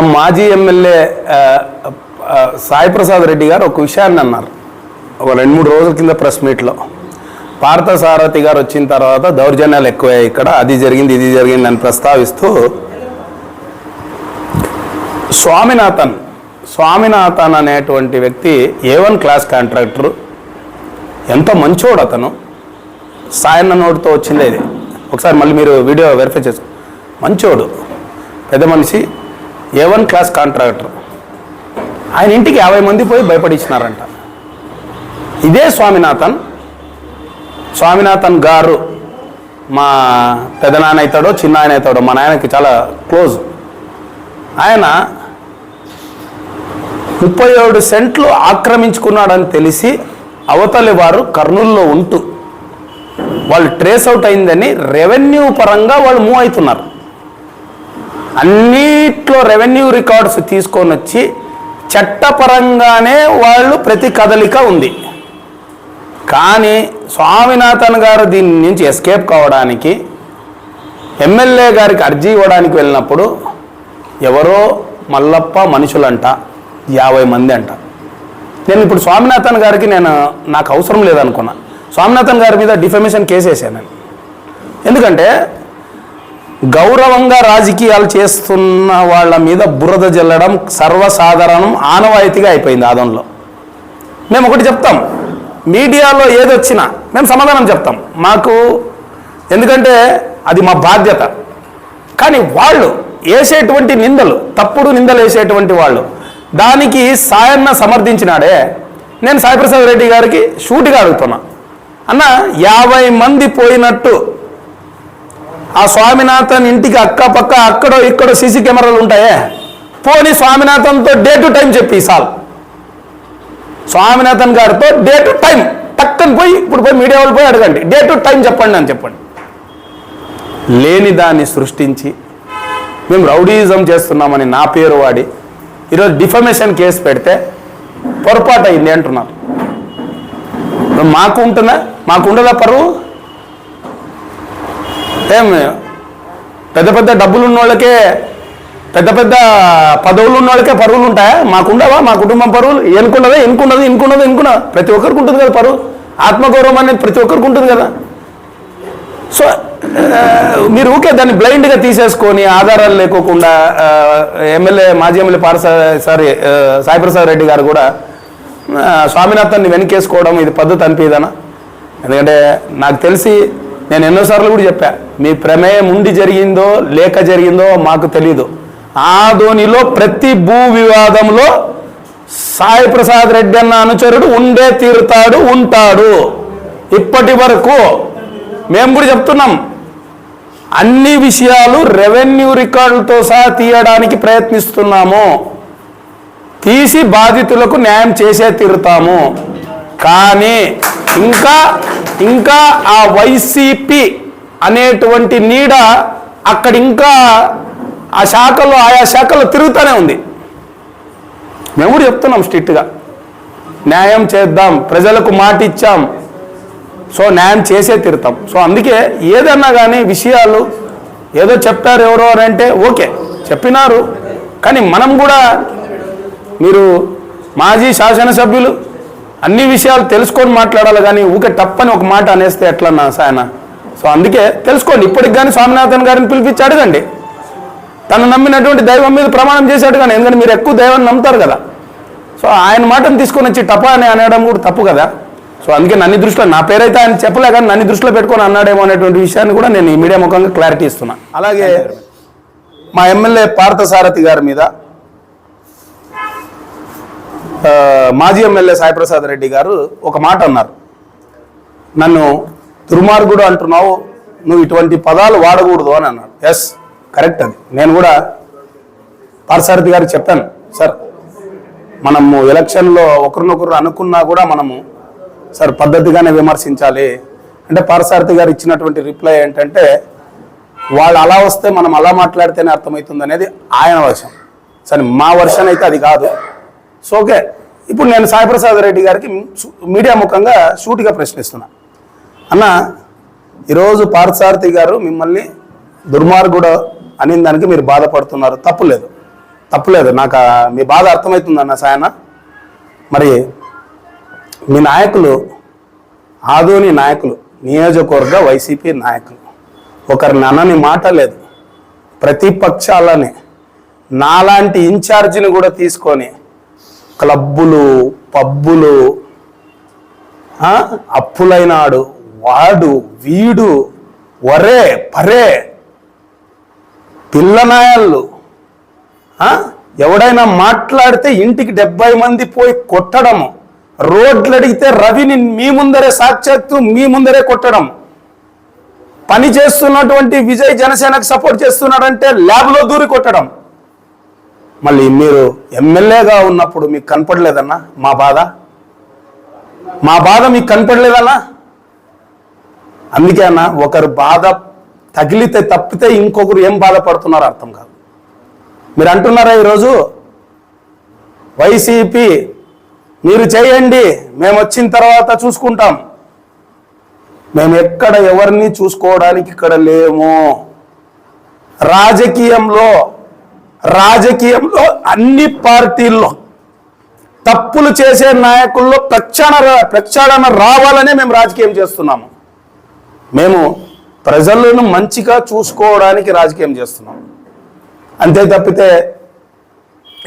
మన మాజీ ఎమ్మెల్యే సాయిప్రసాద్ సాయి ప్రసాద్ రెడ్డి గారు ఒక విషయాన్ని అన్నారు. ఒక రెండు మూడు రోజుల కింద ప్రెస్ మీట్లో. పార్థసారథి గారు వచ్చిన తర్వాత దౌర్జన్యాలు ఎక్కువయ్యాయి ఇక్కడ. అది జరిగింది ఇది జరిగింది అని ప్రస్తావిస్తూ స్వామినాథన్ స్వామినాథన్ అనేటువంటి వ్యక్తి ఏ వన్ క్లాస్ కాంట్రాక్టర్ ఎంతో మంచోడు అతను. సాయన్న నోటితో వచ్చిందే ఇది. ఒకసారి మళ్ళీ మీరు వీడియో వెరిఫై చేసుకో. మంచోడు. పెద్ద మనిషి. ఏ వన్ క్లాస్ కాంట్రాక్టర్ ఆయన ఇంటికి యాభై మంది పోయి భయపడిచ్చినారంట. ఇదే స్వామినాథన్. స్వామినాథన్ గారు మా పెదనాన్న అవుతాడో చిన్న ఆయన అవుతాడో మా నాయనకి చాలా క్లోజ్. ఆయన ముప్పై ఏడు సెంట్లు ఆక్రమించుకున్నాడని తెలిసి అవతలి వారు కర్నూలులో ఉంటూ వాళ్ళు ట్రేస్ అవుట్ అయిందని రెవెన్యూ పరంగా వాళ్ళు మూవ్ అవుతున్నారు. అన్నిట్లో రెవెన్యూ రికార్డ్స్ తీసుకొని వచ్చి చట్టపరంగానే వాళ్ళు ప్రతి కదలిక ఉంది. కానీ స్వామినాథన్ గారు దీని నుంచి ఎస్కేప్ కావడానికి ఎమ్మెల్యే గారికి అర్జీ ఇవ్వడానికి వెళ్ళినప్పుడు ఎవరో మల్లప్ప మనుషులంట యాభై మంది అంట. నేను ఇప్పుడు స్వామినాథన్ గారికి నేను నాకు అవసరం లేదనుకున్నా. స్వామినాథన్ గారి మీద డిఫమేషన్ కేసు వేసాను నేను. ఎందుకంటే గౌరవంగా రాజకీయాలు చేస్తున్న వాళ్ళ మీద బురద జల్లడం సర్వసాధారణం ఆనవాయితీగా అయిపోయింది ఆదంలో. మేము ఒకటి చెప్తాం. మీడియాలో ఏదొచ్చినా మేము సమాధానం చెప్తాం. మాకు ఎందుకంటే అది మా బాధ్యత. కానీ వాళ్ళు వేసేటువంటి నిందలు తప్పుడు నిందలు వేసేటువంటి వాళ్ళు దానికి సాయన్న సమర్థించినాడే. నేను సాయిప్రసాద్ రెడ్డి గారికి షూట్గా అడుగుతున్నా. అన్న యాభై మంది పోయినట్టు ఆ స్వామినాథన్ ఇంటికి అక్క పక్క అక్కడో ఇక్కడో సీసీ కెమెరాలు ఉంటాయే? పోనీ స్వామినాథన్తో డే టు టైం చెప్పి సాల్. స్వామినాథన్ గారితో డే టు టైం టక్కని పోయి ఇప్పుడు పోయి మీడియా వాళ్ళు పోయి అడగండి. డే టు టైం చెప్పండి అని చెప్పండి. లేని దాన్ని సృష్టించి మేము రౌడీయిజం చేస్తున్నామని నా పేరు వాడి ఈరోజు డిఫమేషన్ కేసు పెడితే పొరపాటు అయింది అంటున్నారు. మాకు ఉంటుందా మాకు ఉండదా పరువు? ఏం పెద్ద పెద్ద డబ్బులు ఉన్న వాళ్ళకే పెద్ద పెద్ద పదవులు ఉన్నోళ్ళకే పరువులు ఉంటాయా? మాకుండవా? మా కుటుంబం పరువులు? ఎనుకున్నదే ఎనుకున్నది ఎనుకున్నది ఎనుకున్నా ప్రతి ఒక్కరికి ఉంటుంది కదా పరువు. ఆత్మగౌరవం అనేది ప్రతి ఒక్కరికి ఉంటుంది కదా. సో మీరు ఊకే దాన్ని బ్లైండ్గా తీసేసుకొని ఆధారాలు లేకోకుండా ఎమ్మెల్యే మాజీ ఎమ్మెల్యే పారసా సారీ సాయిప్రసాద్ రెడ్డి గారు కూడా స్వామినాథన్ని వెనకేసుకోవడం ఇది పద్ధతి అనిపించదనా ఎందుకంటే నాకు తెలిసి నేను ఎన్నోసార్లు కూడా చెప్పా మీ ప్రమేయం ఉండి జరిగిందో లేక జరిగిందో మాకు తెలీదు. ఆదోనిలో ప్రతి భూ వివాదంలో సాయి ప్రసాద్ రెడ్డి అన్న అనుచరుడు ఉండే తీరుతాడు ఉంటాడు. ఇప్పటి వరకు మేము కూడా చెప్తున్నాం అన్ని విషయాలు రెవెన్యూ రికార్డులతో సహా తీయడానికి ప్రయత్నిస్తున్నాము. తీసి బాధితులకు న్యాయం చేసే తీరుతాము. కానీ ఇంకా ఇంకా ఆ వైసీపీ అనేటువంటి నీడ అక్కడ ఇంకా ఆ శాఖలో ఆయా శాఖలో తిరుగుతూనే ఉంది. మేము కూడా చెప్తున్నాం స్ట్రిక్ట్గా. న్యాయం చేద్దాం ప్రజలకు మాట ఇచ్చాం సో న్యాయం చేసే తిరుతాం సో అందుకే ఏదన్నా కానీ విషయాలు ఏదో చెప్తారు ఎవరో అని అంటే ఓకే చెప్పినారు. కానీ మనం కూడా మీరు మాజీ శాసనసభ్యులు అన్ని విషయాలు తెలుసుకొని మాట్లాడాలి కానీ ఊకే తప్పని ఒక మాట అనేస్తే ఎట్లన్నా సాయన? సో అందుకే తెలుసుకోండి ఇప్పటికి కానీ స్వామినాథన్ గారిని పిలిపించి అడగండి తను నమ్మినటువంటి దైవం మీద ప్రమాణం చేశాడు కానీ ఎందుకంటే మీరు ఎక్కువ దైవాన్ని నమ్ముతారు కదా. సో ఆయన మాటను తీసుకొని వచ్చి టపా అని అనడం కూడా తప్పు కదా. సో అందుకే నన్ను దృష్టిలో నా పేరైతే ఆయన చెప్పలే కానీ నన్ను దృష్టిలో పెట్టుకొని అన్నాడేమో అనేటువంటి విషయాన్ని కూడా నేను ఈ మీడియా ముఖంగా క్లారిటీ ఇస్తున్నా. అలాగే మా ఎమ్మెల్యే పార్థసారథి గారి మీద మాజీ ఎమ్మెల్యే సాయిప్రసాద్ రెడ్డి గారు ఒక మాట అన్నారు. నన్ను దుర్మార్గుడు అంటున్నావు నువ్వు ఇటువంటి పదాలు వాడకూడదు అని అన్నాడు ఎస్ కరెక్ట్ అది. నేను కూడా పార్సారథి గారికి చెప్పాను సార్ మనము ఎలక్షన్లో ఒకరినొకరు అనుకున్నా కూడా మనము సార్ పద్ధతిగానే విమర్శించాలి. అంటే పార్సారథి గారు ఇచ్చినటువంటి రిప్లై ఏంటంటే వాళ్ళు అలా వస్తే మనం అలా మాట్లాడితేనే అర్థమవుతుంది అనేది ఆయన వర్షం సరే మా వర్షన్ అయితే అది కాదు. సో ఓకే ఇప్పుడు నేను సాయిప్రసాద్ రెడ్డి గారికి మీడియా ముఖంగా షూటిగా ప్రశ్నిస్తున్నా. అన్న ఈరోజు పార్థసారథి గారు మిమ్మల్ని దుర్మార్గుడు అనే దానికి మీరు బాధపడుతున్నారు. తప్పులేదు తప్పులేదు నాకు మీ బాధ అర్థమవుతుంది అన్న సాయన. మరి మీ నాయకులు ఆదోని నాయకులు నియోజకవర్గ వైసీపీ నాయకులు ఒకరిని అనని మాట లేదు. ప్రతిపక్షాలని నాలాంటి ఇన్ఛార్జిని కూడా తీసుకొని క్లబ్బులు పబ్బులు అప్పులైనాడు వాడు వీడు వరే పరే పిల్లనాయాళ్ళు ఎవడైనా మాట్లాడితే ఇంటికి డెబ్బై మంది పోయి కొట్టడము రోడ్లు అడిగితే రవిని మీ ముందరే సాక్షాత్తు మీ ముందరే కొట్టడం. పని చేస్తున్నటువంటి విజయ్ జనసేనకు సపోర్ట్ చేస్తున్నాడంటే ల్యాబ్లో దూరి కొట్టడం. మళ్ళీ మీరు ఎమ్మెల్యేగా ఉన్నప్పుడు మీకు కనపడలేదన్నా? మా బాధ? మా బాధ మీకు కనపడలేదన్నా? అందుకే అన్న ఒకరు బాధ తగిలితే తప్పితే ఇంకొకరు ఏం బాధపడుతున్నారో అర్థం కాదు. మీరు అంటున్నారా ఈరోజు? వైసీపీ మీరు చేయండి మేము వచ్చిన తర్వాత చూసుకుంటాం. మేము ఎక్కడ ఎవరిని చూసుకోవడానికి ఇక్కడ లేము. రాజకీయంలో రాజకీయంలో అన్ని పార్టీల్లో తప్పులు చేసే నాయకుల్లో ప్రక్షాళన ప్రక్షాళన రావాలనే మేము రాజకీయం చేస్తున్నాము. మేము ప్రజలను మంచిగా చూసుకోవడానికి రాజకీయం చేస్తున్నాం. అంతే తప్పితే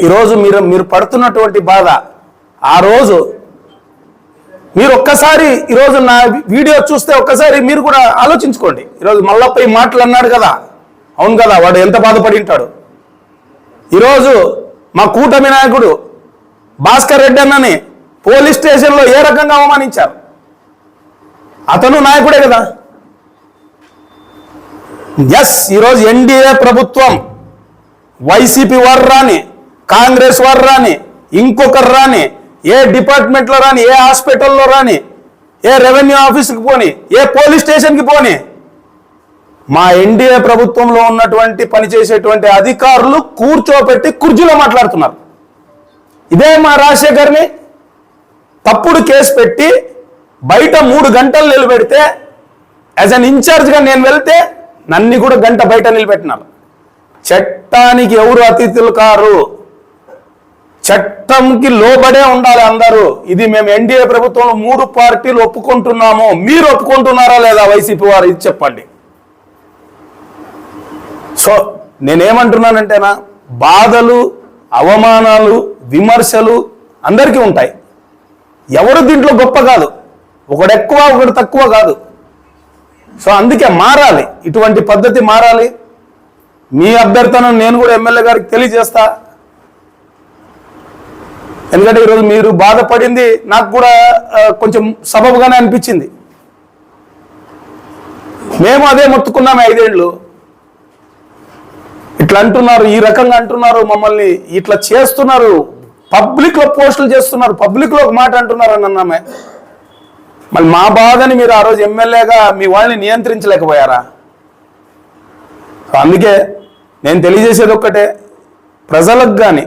ఈరోజు మీరు మీరు పడుతున్నటువంటి బాధ ఆ రోజు మీరు ఒక్కసారి ఈరోజు నా వీడియో చూస్తే ఒక్కసారి మీరు కూడా ఆలోచించుకోండి. ఈరోజు మల్లప్ప ఈ మాటలు అన్నాడు కదా. అవును కదా వాడు ఎంత బాధపడి ఉంటాడు? ఈరోజు మా కూటమి నాయకుడు భాస్కర్ రెడ్డి అన్నని పోలీస్ స్టేషన్లో ఏ రకంగా అవమానించారు? అతను నాయకుడే కదా. ఎస్ ఈరోజు ఎన్డీఏ ప్రభుత్వం వైసీపీ వారు రాని కాంగ్రెస్ వారు రాని ఇంకొకరు రాని ఏ డిపార్ట్మెంట్లో రాని ఏ హాస్పిటల్లో రాని ఏ రెవెన్యూ ఆఫీస్కి పోని ఏ పోలీస్ స్టేషన్కి పోని మా ఎన్డీఏ ప్రభుత్వంలో ఉన్నటువంటి పనిచేసేటువంటి అధికారులు కూర్చోబెట్టి కుర్జీలో మాట్లాడుతున్నారు. ఇదే మా రాజశేఖర్ని తప్పుడు కేసు పెట్టి బయట మూడు గంటలు నిలబెడితే యాజ్ అన్ ఇన్ఛార్జ్గా నేను వెళ్తే నన్ను కూడా గంట బయట నిలబెట్టినారు. చట్టానికి ఎవరు అతిథులు కారు? చట్టంకి లోబడే ఉండాలి అందరూ. ఇది మేము ఎన్డీఏ ప్రభుత్వంలో మూడు పార్టీలు ఒప్పుకుంటున్నాము. మీరు ఒప్పుకుంటున్నారా లేదా వైసీపీ వారు? ఇది చెప్పండి. సో నేనేమంటున్నానంటేనా బాధలు అవమానాలు విమర్శలు అందరికీ ఉంటాయి. ఎవరు దీంట్లో గొప్ప కాదు. ఒకడు ఎక్కువ ఒకడు తక్కువ కాదు. సో అందుకే మారాలి. ఇటువంటి పద్ధతి మారాలి. మీ అభ్యర్థనను నేను కూడా ఎమ్మెల్యే గారికి తెలియజేస్తా. ఎందుకంటే ఈరోజు మీరు బాధపడింది నాకు కూడా కొంచెం సబబుగానే అనిపించింది. మేము అదే మొత్తుకున్నాము ఐదేళ్ళు. ఇట్లా అంటున్నారు ఈ రకంగా అంటున్నారు మమ్మల్ని ఇట్లా చేస్తున్నారు. పబ్లిక్లో పోస్టులు చేస్తున్నారు పబ్లిక్లో ఒక మాట అంటున్నారు అని అన్నామే. మళ్ళీ మా బాధని మీరు ఆ రోజు ఎమ్మెల్యేగా మీ వాళ్ళని నియంత్రించలేకపోయారా? అందుకే నేను తెలియజేసేది ఒక్కటే ప్రజలకు కానీ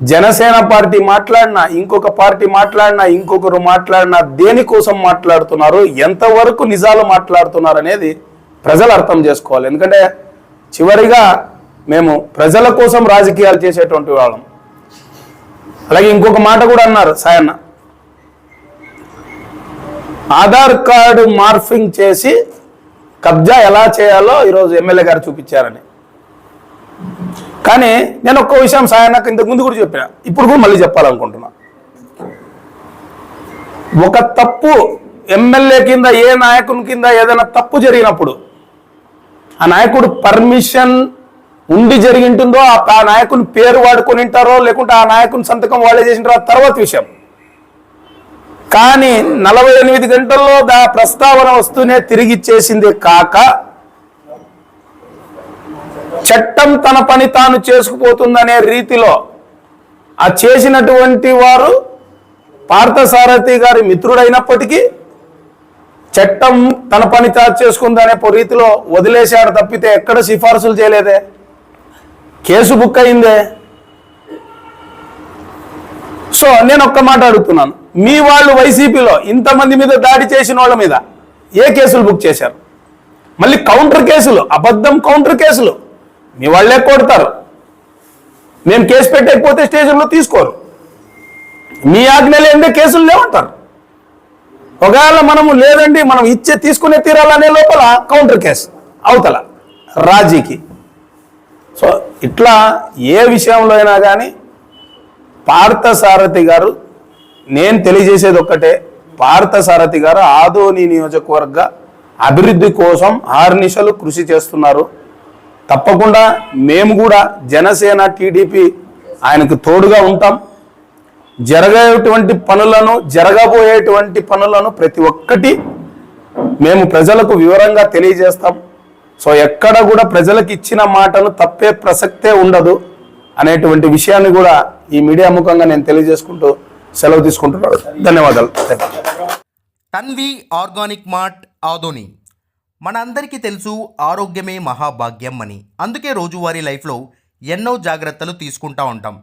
జనసేన పార్టీ మాట్లాడినా ఇంకొక పార్టీ మాట్లాడినా ఇంకొకరు మాట్లాడినా దేనికోసం మాట్లాడుతున్నారు ఎంతవరకు నిజాలు మాట్లాడుతున్నారు అనేది ప్రజలు అర్థం చేసుకోవాలి. ఎందుకంటే చివరిగా మేము ప్రజల కోసం రాజకీయాలు చేసేటువంటి వాళ్ళం. అలాగే ఇంకొక మాట కూడా అన్నారు సాయన్న. ఆధార్ కార్డు మార్ఫింగ్ చేసి కబ్జా ఎలా చేయాలో ఈరోజు ఎమ్మెల్యే గారు చూపించారని. కానీ నేను ఒక్క విషయం సాయన్నకు ఇంతకు ముందు కూడా చెప్పిన. ఇప్పుడు కూడా మళ్ళీ చెప్పాలనుకుంటున్నా. ఒక తప్పు ఎమ్మెల్యే కింద ఏ నాయకుని కింద ఏదైనా తప్పు జరిగినప్పుడు ఆ నాయకుడు పర్మిషన్ ఉండి జరిగింటుందో ఆ నాయకుని పేరు వాడుకొని ఉంటారో లేకుంటే ఆ నాయకుని సంతకం వాళ్ళే చేసింటారో తర్వాత తర్వాత విషయం. కానీ నలభై ఎనిమిది గంటల్లో దా ప్రస్తావన వస్తూనే తిరిగి ఇచ్చేసింది కాక చట్టం తన పని తాను చేసుకుపోతుందనే రీతిలో ఆ చేసినటువంటి వారు పార్థసారథి గారి మిత్రుడైనప్పటికీ చట్టం తన పని తాను చేసుకుందనే రీతిలో వదిలేశాడు తప్పితే ఎక్కడ సిఫార్సులు చేయలేదే? కేసు బుక్ అయిందే? సో నేను ఒక్క మాట అడుగుతున్నాను. మీ వాళ్ళు వైసీపీలో ఇంతమంది మీద దాడి చేసిన వాళ్ళ మీద ఏ కేసులు బుక్ చేశారు? మళ్ళీ కౌంటర్ కేసులు అబద్ధం కౌంటర్ కేసులు. మీ వాళ్ళే కొడతారు. మేము కేసు పెట్టకపోతే స్టేషన్లో తీసుకోరు. మీ ఆజ్ఞ లేదే కేసులు లేవంటారు. ఒకవేళ మనము లేదండి మనం ఇచ్చే తీసుకునే తీరాలనే లోపల కౌంటర్ కేసు అవతల రాజీకి. సో ఇట్లా ఏ విషయంలో అయినా కానీ పార్థసారథి గారు నేను తెలియజేసేది ఒక్కటే పార్థసారథి గారు ఆదోని నియోజకవర్గ అభివృద్ధి కోసం ఆర్నిశలు కృషి చేస్తున్నారు. తప్పకుండా మేము కూడా జనసేన టీడీపీ ఆయనకు తోడుగా ఉంటాం. జరగేటువంటి పనులను జరగబోయేటువంటి పనులను ప్రతి ఒక్కటి మేము ప్రజలకు వివరంగా తెలియజేస్తాం. సో ఎక్కడ కూడా ప్రజలకు ఇచ్చిన మాటను తప్పే ప్రసక్తే ఉండదు అనేటువంటి విషయాన్ని కూడా ఈ మీడియా ముఖంగా నేను తెలియజేసుకుంటూ సెలవు తీసుకుంటున్నాను. ధన్యవాదాలు. Tanvi organic mart Adoni. మనందరికీ తెలుసు ఆరోగ్యమే మహాభాగ్యం అని. అందుకే రోజువారీ లైఫ్లో ఎన్నో జాగ్రత్తలు తీసుకుంటా ఉంటాం.